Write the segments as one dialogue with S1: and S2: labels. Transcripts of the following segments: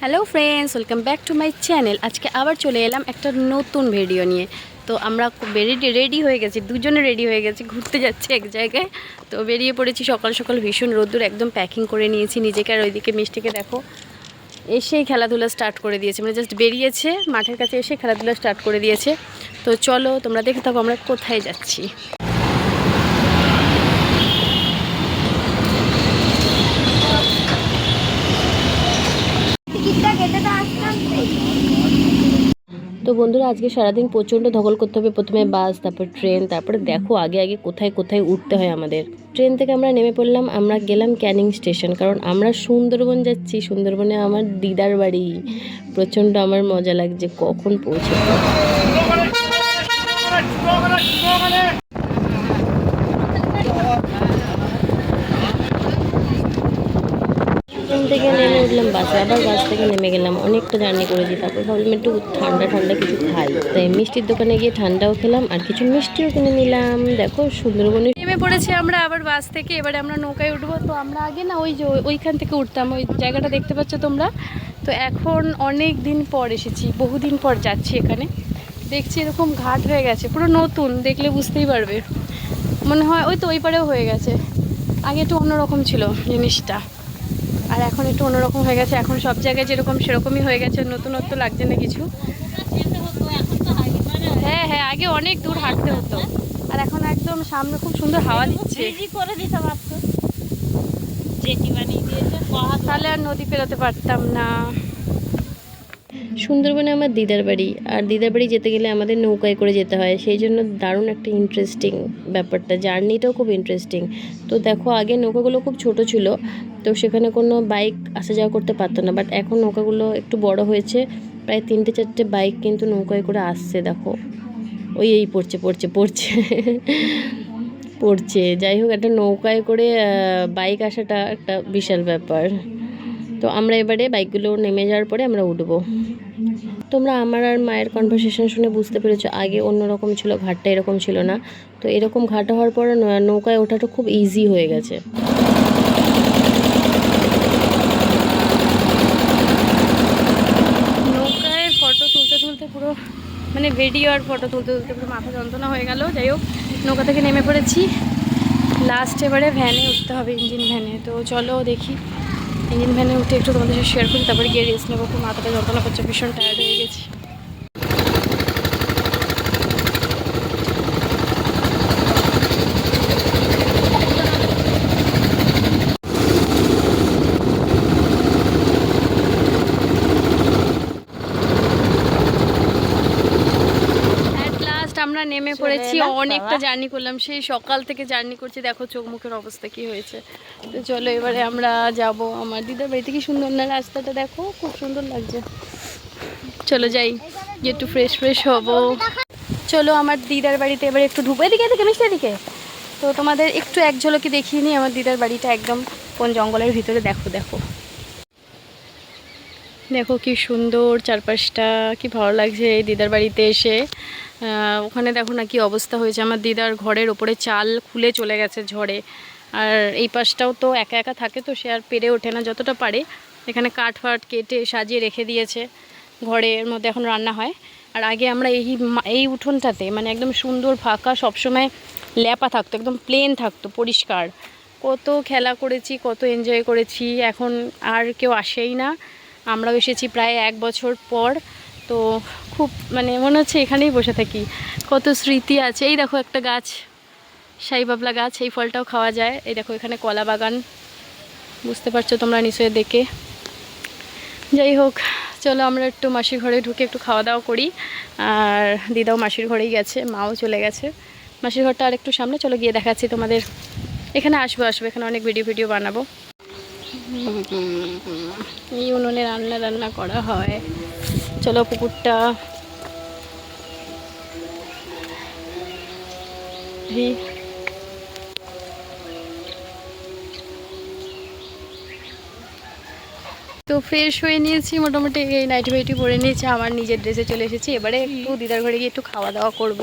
S1: Hello friends welcome back to my channel আজকে আবার চলে এলাম একটা নতুন ভিডিও নিয়ে। তো আমরা বেরিয়ে রেডি হয়ে গেছি, দুজনে রেডি হয়ে গেছি, ঘুরতে যাচ্ছি এক জায়গায়। তো বেরিয়ে পড়েছি সকাল সকাল, ভীষণ রোদ্দুর, একদম প্যাকিং করে নিয়েছি। নিজেকে আর ওইদিকে মিষ্টিকে দেখো, এসেই খেলাধুলা স্টার্ট করে দিয়েছে। মানে জাস্ট বেরিয়েছে, মাঠের কাছে এসে খেলাধুলা স্টার্ট করে দিয়েছে। তো চলো তোমরা দেখে থাকো আমরা কোথায় যাচ্ছি
S2: টিকিটটা কেটে তো আসলাম
S1: তো বন্ধুরা, আজকে সারাদিন প্রচণ্ড ধকল করতে হবে। প্রথমে বাস, তারপর ট্রেন, তারপরে দেখো আগে আগে কোথায় কোথায় উঠতে হয় আমাদের। ট্রেন থেকে আমরা নেমে পড়লাম, আমরা গেলাম ক্যানিং স্টেশন, কারণ আমরা সুন্দরবন যাচ্ছি। সুন্দরবনে আমার দিদার বাড়ি। প্রচণ্ড আমার মজা লাগছে, কখন পৌঁছে ট্রেন থেকে নেমে উঠলাম বাসে, আবার বাস থেকে নেমে গেলাম। অনেকটা জার্নি করেছি, তারপর ভাবলাম একটু ঠান্ডা ঠান্ডা কিছু খাই। তাই মিষ্টির দোকানে গিয়ে ঠান্ডাও খেলাম আর কিছু মিষ্টিও কিনে নিলাম। দেখো, সুন্দরবনে নেমে পড়েছি আমরা আবার বাস থেকে, এবারে আমরা নৌকায় উঠবো। তো আমরা আগে না ওই যে ওইখান থেকে উঠতাম, ওই জায়গাটা দেখতে পাচ্ছ তোমরা? তো এখন অনেক দিন পর এসেছি, বহুদিন পর যাচ্ছি এখানে। দেখছি এরকম ঘাট হয়ে গেছে, পুরো নতুন, দেখলে বুঝতেই পারবে। মনে হয় ওই তো ওই পারেও হয়ে গেছে। আগে একটু অন্যরকম ছিল জিনিসটা। আর এখন একটু অন্যরকম হয়ে গেছে। এখন সব জায়গায় যেরকম সেরকমই হয়ে গেছে। নতুনত্ব লাগছে না কিছু। হ্যাঁ হ্যাঁ আগে অনেক দূর হাঁটতে হতো। আর এখন একদম সামনে খুব সুন্দর হাওয়া দিচ্ছে।
S2: করে দিতাম
S1: তাহলে আর নদী পেরোতে পারতাম না। সুন্দরবনে আমার দিদার বাড়ি, আর দিদার বাড়ি যেতে গেলে আমাদের নৌকায় করে যেতে হয়, সেই জন্য দারুণ একটা ইন্টারেস্টিং ব্যাপারটা, জার্নিটাও খুব ইন্টারেস্টিং তো দেখো, আগে নৌকাগুলো খুব ছোট ছিল, তো সেখানে কোনো বাইক আসা যাওয়া করতে পারতো না বাট এখন নৌকাগুলো একটু বড় হয়েছে, প্রায় তিনটে চারটে বাইক কিন্তু নৌকায় করে আসছে, দেখো। ওই এই পড়ছে পড়ছে পড়ছে পড়ছে। যাই হোক, একটা নৌকায় করে বাইক আসাটা একটা বিশাল ব্যাপার। তো আমরা এবারে বাইকগুলো নেমে যাওয়ার পরে আমরা উঠবো। তোমরা আমার আর মায়ের কনভারসেশন শুনে বুঝতে পেরেছ, আগে অন্যরকম ছিল, ঘাটটা এরকম ছিল না। তো এরকম ঘাট হওয়ার পরে নৌকায় ওঠাটা খুব ইজি হয়ে গেছে। নৌকায় ফটো তুলতে তুলতে পুরো মানে ভিডিও আর ফটো তুলতে তুলতে পুরো মাথা যন্ত্রণা হয়ে গেল। যাই হোক, নৌকা থেকে নেমে পড়েছি। লাস্ট এবারে ভ্যানে উঠতে হবে ইঞ্জিন ভ্যানে তো চলো দেখি। ইঞ্জিন ভ্যানে উঠে একটু তোমাদের সাথে শেয়ার করি তারপরে গিয়ে রেস্ট নেব। খুব মাথাটা যন্ত্রণা করছে ভীষণ টায়ার্ড হয়ে গেছি। অ্যাট লাস্ট আমরা নেমে পড়েছি অনেকটা জার্নি করলাম সেই সকাল থেকে জার্নি করছি। দেখো চোখ মুখের অবস্থা কি হয়েছে। চলো এবারে আমরা যাব আমার দিদার বাড়িতে কি সুন্দর না রাস্তাটা দেখো, খুব সুন্দর লাগছে। চলো যাই একটু ফ্রেশ ফ্রেশ হব। চলো আমার দিদার বাড়িতে এবারে একটু ঢুকবো। এদিকে এদিকে, মিষ্টি, এদিকে। তো তোমাদের একটু এক ঝলকে দেখিয়ে নিই আমার দিদার বাড়িটা একদম কোন জঙ্গলের ভিতরে। দেখো দেখো। দেখো কি সুন্দর চারপাশটা, কি ভালো লাগছে এই দিদার বাড়িতে এসে। ওখানে দেখো না কি অবস্থা হয়েছে। আমার দিদার ঘরের ওপরে চাল খুলে চলে গেছে ঝড়ে। আর এই পাশটাও তো একা একা থাকে তো সে আর পেরে ওঠে না যতটা পারে। এখানে কাঠ ফাট কেটে সাজিয়ে রেখে দিয়েছে। ঘরের মধ্যে এখন রান্না হয়। আর আগে আমরা এই এই উঠোনটাতে মানে একদম সুন্দর ফাঁকা সবসময় ল্যাপা থাকতো, একদম প্লেন থাকতো, পরিষ্কার। কত খেলা করেছি, কত এনজয় করেছি। এখন আর কেউ আসেই না। আমরাও এসেছি প্রায় এক বছর পর। তো খুব মানে মনে হচ্ছে এখানেই বসে থাকি। কত স্মৃতি আছে। এই দেখো একটা গাছ। শাহি বাবলা গাছ, এই ফলটাও খাওয়া যায়। এই দেখো, এখানে কলা বাগান। বুঝতে পারছ তোমরা নিশ্চয়ই দেখে। যাই হোক, চলো আমরা একটু মাসির ঘরে ঢুকে একটু খাওয়া দাওয়া করি। আর দিদাও মাসির ঘরেই গেছে, মাও চলে গেছে। মাসির ঘরটা আর একটু সামনে, চলো গিয়ে দেখাচ্ছি তোমাদের। এখানে আসব আসব, এখানে অনেক ভিডিও ভিডিও বানাবো। এই উনুনে রান্না রান্না করা হয়। চলো পুকুরটা। এই তো ফ্রেশ হয়ে নিয়েছি মোটামুটি এই নাইটি ফাইটি পরে নিয়েছি আমার নিজের ড্রেসে চলে এসেছি। এবারে একটু দিদার ঘরে গিয়ে একটু খাওয়া দাওয়া করব।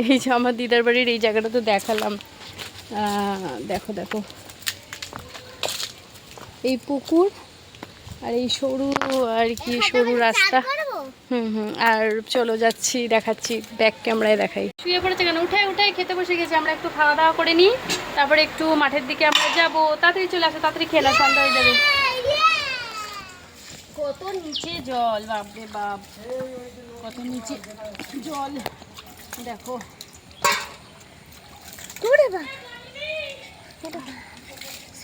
S1: এই যে আমার দিদার বাড়ির এই জায়গাটা তো দেখালাম। দেখো দেখো। এই পুকুর আর এই সরু আর কি সরু রাস্তা। হুম হুম। আর চলো যাচ্ছি দেখাচ্ছি ব্যাক ক্যামেরায় দেখাই। শুয়ে পড়েছে কেন? উঠাই উঠাই খেতে বসে গেছি। আমরা একটু খাওয়া দাওয়া করে নিই। তারপরে একটু মাঠের দিকে আমরা যাব। তাড়াতাড়ি চলে আসো তাড়াতাড়ি খেলা সন্ধ্যা হয়ে যাবে। কত নিচে জল বাপরে বাপ। কত নিচে জল। দেখো।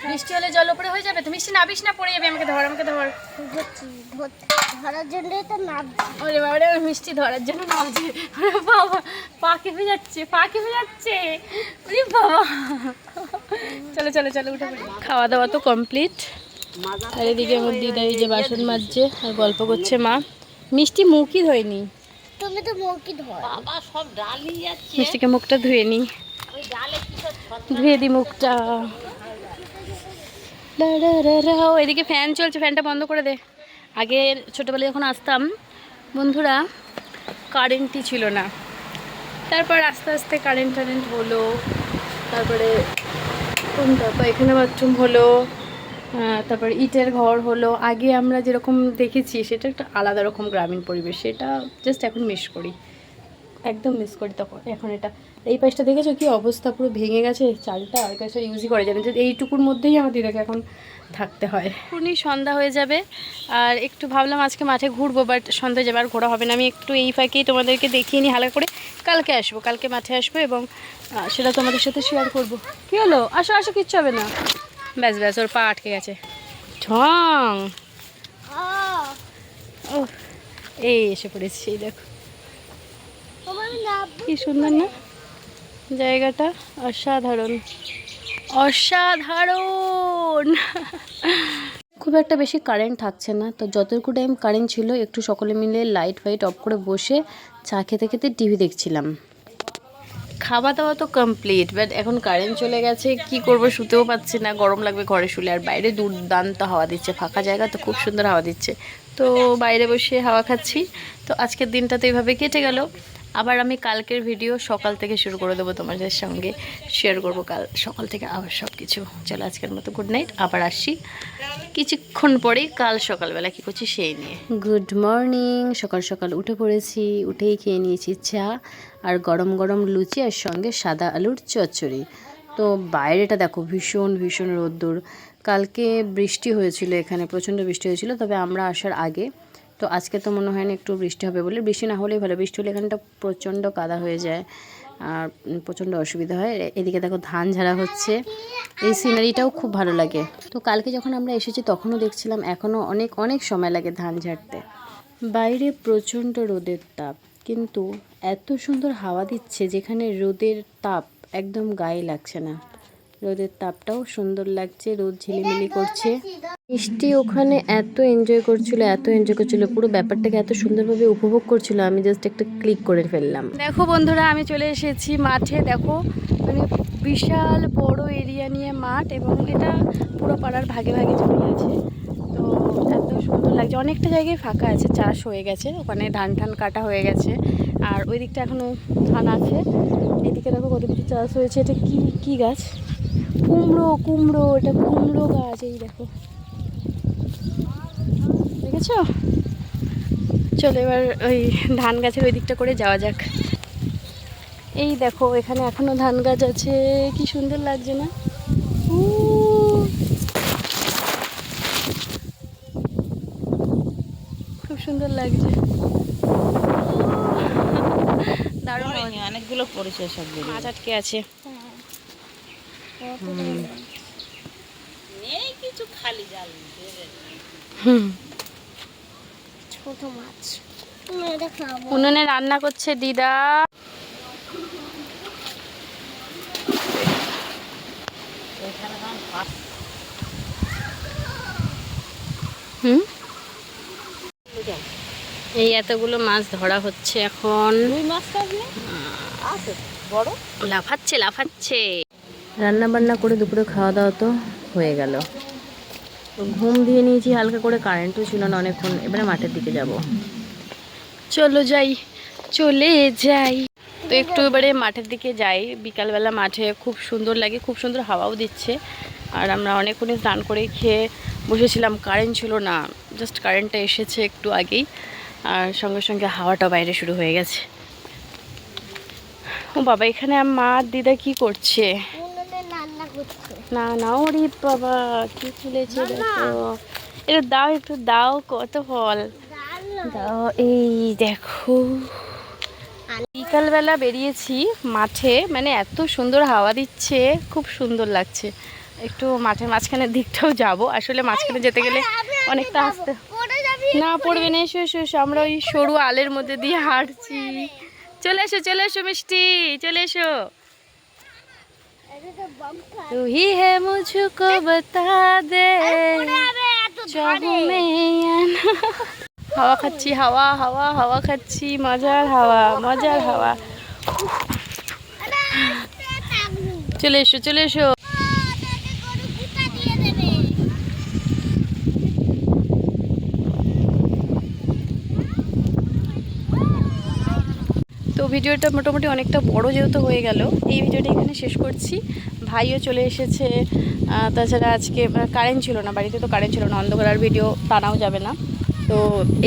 S1: বৃষ্টি হলে জল উপরে হয়ে যাবে? তো মিষ্টি নাবিস না পড়ে যাবে আমাকে ধর আমাকে ধর।
S3: ধরার জন্যই তো নাম
S1: ওরে বাবা রে, মিষ্টি ধরার জন্য নামছে ওরে বাবা পা কেঁপে যাচ্ছে পা কেঁপে যাচ্ছে। ওরে বাবা। চলো চলো চলো উঠে পড়ি। খাওয়া দাওয়া তো কমপ্লিট। আর এদিকে আমার দিদা এই যে বাসন মাজছে আর গল্প করছে মা। মিষ্টি মুখই ধোয়নি।
S3: তুমি তো মৌকি ধর
S2: বাবা সব ডালি যাচ্ছে।
S1: মিষ্টিকে মুখটা ধুয়ে নি। ধুয়ে দি মুখটা। এদিকে ফ্যান চলছে ফ্যানটা বন্ধ করে দে আগে ছোটোবেলায় যখন আসতাম বন্ধুরা কারেন্টই ছিল না তারপর আস্তে আস্তে কারেন্ট টারেন্ট হলো তারপরে কোনটা পায়খানা বাথরুম হলো তারপর ইটের ঘর হলো আগে আমরা যেরকম দেখেছি সেটা একটা আলাদা রকম গ্রামীণ পরিবেশ সেটা জাস্ট এখন মিস করি একদম মিস করি তখন এখন এটা। এই পাশটা দেখেছ কি অবস্থা? পুরো ভেঙে গেছে চালটা ওই পাশটা ইউজই করে জানে যে এইটুকুর মধ্যেই আমার দিদাকে এখন থাকতে হয়। এখনই সন্ধ্যা হয়ে যাবে আর একটু ভাবলাম আজকে মাঠে ঘুরবো বাট সন্ধ্যা যাবে আর ঘোরা হবে না। আমি একটু এই ফাঁকেই তোমাদেরকে দেখিয়ে নিই হালকা করে কালকে আসব কালকে মাঠে আসব এবং সেটা তোমাদের সাথে শেয়ার করব। কি হলো? আসো আসো কিচ্ছু হবে না। ব্যাস ব্যাস ওর পা আটকে গেছে। ঠং! ও এই এসে পড়েছি এই দেখো। কি সুন্দর না? জায়গাটা অসাধারণ। অসাধারণ! খুব একটা বেশি কারেন্ট থাকছে না, তো যতটুকু টাইম কারেন্ট ছিল, একটু সকলে মিলে লাইট ফাইট অফ করে বসে চা খেতে খেতে টিভি দেখছিলাম। খাওয়া দাওয়া তো কমপ্লিট বাট এখন কারেন্ট চলে গেছে, কি করব শুতেও পাচ্ছি না, গরম লাগবে ঘরে শুলে। আর বাইরে দুর্দান্ত হাওয়া দিচ্ছে, ফাঁকা জায়গা তো খুব সুন্দর হাওয়া দিচ্ছে। তো বাইরে বসে হাওয়া খাচ্ছি, তো আজকের দিনটা তো এইভাবে কেটে গেল। আবার আমি কালকের ভিডিও সকাল থেকে শুরু করে দেবো তোমাদের সঙ্গে। শেয়ার করব কাল, সকাল থেকে আবার সব কিছু চলো আজকের মতো গুড নাইট আবার আসছি। কিছুক্ষণ পরেই কাল সকালবেলা কী করছি সেই নিয়ে। গুড মর্নিং সকাল সকাল উঠে পড়েছি, উঠেই খেয়ে নিয়েছি চা আর গরম গরম লুচি আর সঙ্গে সাদা আলুর চচ্চড়ি। তো বাইরেটা দেখো ভীষণ ভীষণ রোদ্দুর। কালকে বৃষ্টি হয়েছিল এখানে, প্রচণ্ড বৃষ্টি হয়েছিল, তবে আমরা আসার আগে তো আজকে তো মনে হয় না একটু বৃষ্টি হবে বলে। বৃষ্টি না হলেই ভালো, বৃষ্টি হলে এখানটা প্রচণ্ড কাদা হয়ে যায় আর প্রচণ্ড অসুবিধা হয়। এদিকে দেখো ধান ঝাড়া হচ্ছে। এই সিনারিটাও খুব ভালো লাগে। তো কালকে যখন আমরা এসেছি তখনও দেখছিলাম এখনও অনেক অনেক সময় লাগে ধান ঝাড়তে। বাইরে প্রচণ্ড রোদের তাপ, কিন্তু এত সুন্দর হাওয়া দিচ্ছে যেখানে রোদের তাপ একদম গায়ে লাগছে না। রোদের তাপটাও সুন্দর লাগছে, রোদ ঝিলিমিলি করছে। মিষ্টি ওখানে এত এনজয় করছিল, এত এনজয় করছিল, পুরো ব্যাপারটাকে এত সুন্দরভাবে উপভোগ করছিল, আমি জাস্ট একটা ক্লিক করে ফেললাম। দেখো বন্ধুরা, আমি চলে এসেছি মাঠে, দেখো। মানে বিশাল বড় এরিয়া নিয়ে মাঠ এবং এটা পুরো পাড়ার ভাগে ভাগে জমি আছে। তো এত সুন্দর লাগছে। অনেকটা জায়গায় ফাঁকা আছে, চাষ হয়ে গেছে। ওখানে ধান টান কাটা হয়ে গেছে। আর ওই দিকটা এখনও ধান আছে। এদিকে দেখো কত কিছু চাষ হয়েছে। এটা কি কি গাছ? কুমড়ো কুমড়ো এটা কুমড়ো গাছ এই দেখো। দেখেছ? চলো এবার ওই ধান গাছের ওই দিকটা করে যাওয়া যাক। এই দেখো এখানে এখনও ধান গাছ আছে। কি সুন্দর লাগছে না। খুব সুন্দর লাগছে। দারুণ
S2: অনেকগুলো পড়েছে সবগুলো
S1: মাছ আটকে আছে।
S2: নেই কিছু খালি জাল
S1: হুম।
S3: ছোট মাছ। তুমি এটা খাব
S1: উনুনে রান্না করছে দিদা। হুম? এই এতগুলো মাছ ধরা হচ্ছে এখন। লাফাচ্ছে লাফাচ্ছে। রান্না বান্না করে দুপুরে খাওয়া দাওয়া তো হয়ে গেল। ঘুম দিয়ে নিয়েছি, হালকা করে কারেন্টও ছিল না, অনেকক্ষণ এবারে মাঠের দিকে যাব। চলো যাই, চলে যাই। তো একটু এবারে মাঠের দিকে যাই, বিকালবেলা মাঠে খুব সুন্দর লাগে, খুব সুন্দর হাওয়াও দিচ্ছে। আর আমরা অনেকক্ষণই স্নান করে খেয়ে বসেছিলাম কারেন্ট ছিল না জাস্ট কারেন্টটা এসেছে একটু আগেই। আর সঙ্গে সঙ্গে হাওয়াটা বাইরে শুরু হয়ে গেছে। ও বাবা, এখানে মা আর দিদা কি করছে? না না ওরে বাবা কি ফুলেছে দেখো। এটা দাও একটু দাও কত ফল? দাও এই দেখো। বিকালবেলা বেরিয়েছি মাঠে মানে এত সুন্দর হাওয়া দিচ্ছে খুব সুন্দর লাগছে। একটু মাঠের মাঝখানের দিকটাও যাব। আসলে মাঝখানে যেতে গেলে অনেকটা আসতে না পড়বে না এসো এসো এসো আমরা ওই সরু আলের মধ্যে দিয়ে হাঁটছি। চলে এসো চলে এসো মিষ্টি চলে এসো। तू ही है मुझको बता दे
S3: পড়ে যাবে এত
S1: চাহু মে या ना। হাওয়া খাচ্ছি হাওয়া হাওয়া হাওয়া খাচ্ছি মজার হাওয়া মজার হাওয়া চলে এসো চলে এসো ভিডিওটা মোটামুটি অনেকটা বড় যেহেতু হয়ে গেল, এই ভিডিওটা এখানে শেষ করছি। ভাইও চলে এসেছে তাছাড়া আজকে কারেন্ট ছিল না, বাড়িতে তো কারেন্ট ছিল না, অন্ধকার ভিডিও টানাও যাবে না। তো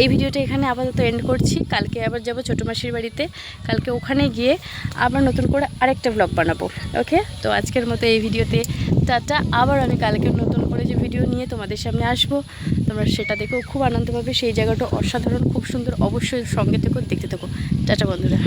S1: এই ভিডিওটা এখানে আপাতত এন্ড করছি, কালকে আবার যাব ছোটো মাসির বাড়িতে, কালকে ওখানে গিয়ে আবার নতুন করে আরেকটা ব্লগ বানাবো ওকে তো আজকের মতো এই ভিডিওতে, টাটা, আবার আমি কালকে নতুন ভিডিও নিয়ে তোমাদের সামনে আসব। তোমরা সেটা দেখেও খুব আনন্দ পাবে। সেই জায়গাটা অসাধারণ, খুব সুন্দর। অবশ্যই সঙ্গে থেকেও দেখতে থাকো। টাটা বন্ধুরা।